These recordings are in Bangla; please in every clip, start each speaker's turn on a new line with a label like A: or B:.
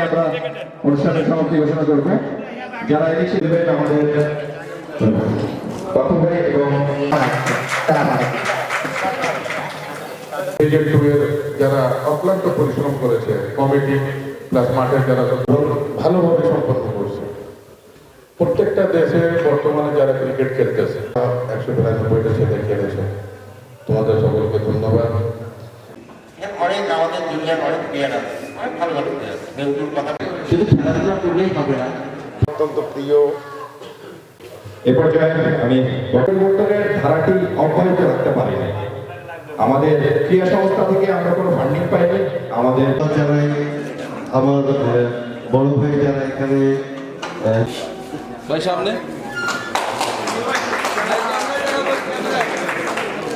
A: আমরা অনুষ্ঠানের সমাপ্তি ঘোষণা করব। যারা এদিকে দেবেন আমাদের বাপু ভাই এবং
B: যারা অক্লান্ত পরিশ্রম করেছে, কমিটি প্লাস মাঠের যারা ভালো- ভালোভাবে সম্পন্ন করছে। প্রত্যেকটা দেশে বর্তমানে যারা ক্রিকেট খেলতেছে, একশো বিরানব্বইটা ছেলে খেলেছে। তোমাদের সকলকে ধন্যবাদ।
C: অনেক আমাদের জুনিয়র অনেক প্লেয়ার আছে। ভালো ভালো প্লেয়ার বেঙ্গুর কথা
D: শুধু খেলাধুলা করলেই হবে না
B: অত্যন্ত প্রিয়।
A: এ পর্যায়ে আমি বটনবর্তনের ধারাটি অব্যাহত রাখতে পারি না আমাদের ক্রিয়া সংস্থা থেকে আমরা কোনো ফান্ডিং পাইনি। আমাদের
D: জানাই আমার বড় ভাই যারা এখানে আহ,
E: ভাই সামনে।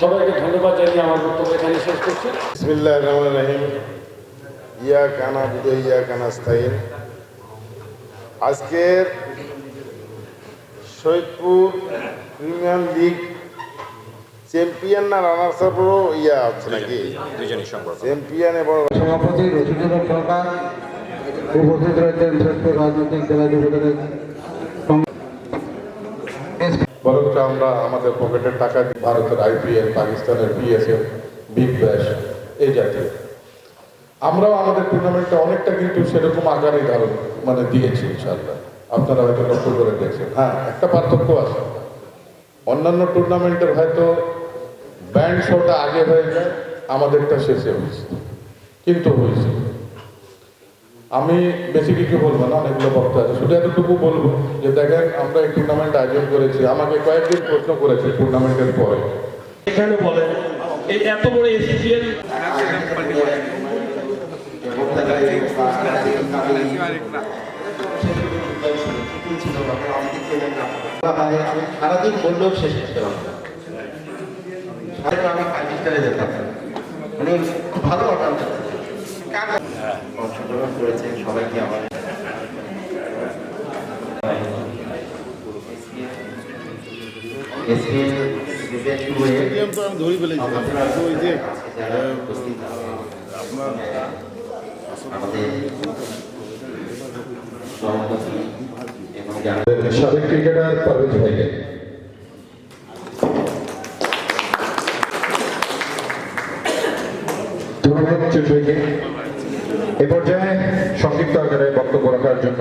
F: সবাইকে ধন্যবাদ জানিয়ে আমার বক্তব্য এখানে শেষ করছি।
B: বিসমিল্লাহ রহমান রহিম ইয়া কানা বুধ ইয়া কানা স্থায়ীন আজকের সৈয়দপুর প্রিমিয়ার লিগ চ্যাম্পিয়ন না রানার্স আপরও ইয়া হচ্ছে নাকি? চ্যাম্পিয়ন এবং
D: সভাপতি রশিদুল সরকার উপস্থিত রয়েছেন শ্রেষ্ঠ রাজনৈতিক দলের যুবদলের
B: বরঞ্চ আমরা আমাদের পকেটের টাকা দিয়ে ভারতের আইপিএল, পাকিস্তানের পিএসএল বিগ ব্যাশ এই জাতীয়। আমরাও আমাদের টুর্নামেন্টটা অনেকটা কিন্তু সেরকম আকারেই ধারণ মানে দিয়েছি ইনশাল্লাহ আপনারা হয়তো লক্ষ্য করে দেখছেন। হ্যাঁ একটা পার্থক্য আছে। অন্যান্য টুর্নামেন্টের হয়তো ব্যান্ড শোটা আগে হয়ে যায়, আমাদেরটা শেষে হয়েছে। কিন্তু হয়েছে। আমি বেশি কিছু বলব না অনেকগুলো বক্তা আছে। শুধু এতটুকু বলব যে দেখেন আমরা এই টুর্নামেন্ট আয়োজন করেছি। আমাকে কয়েকদিন প্রশ্ন করেছে টুর্নামেন্টের পরে।
F: এখানে বলেন এই এত বড় এসিসিএল
D: আমি সারাদিন বললেও শেষ করতে। সারাদিন আমি পাকিস্তানে যেতাম। উনি খুব ভালো অর্ডার করেছেন সবাইকে আমার
A: সাবেক ক্রিকেটার পারভেজ ভাইকে ধন্যবাদ চৌধুরীকে এ পর্যায়ে সংক্ষিপ্ত আকারে বক্তব্য রাখার জন্য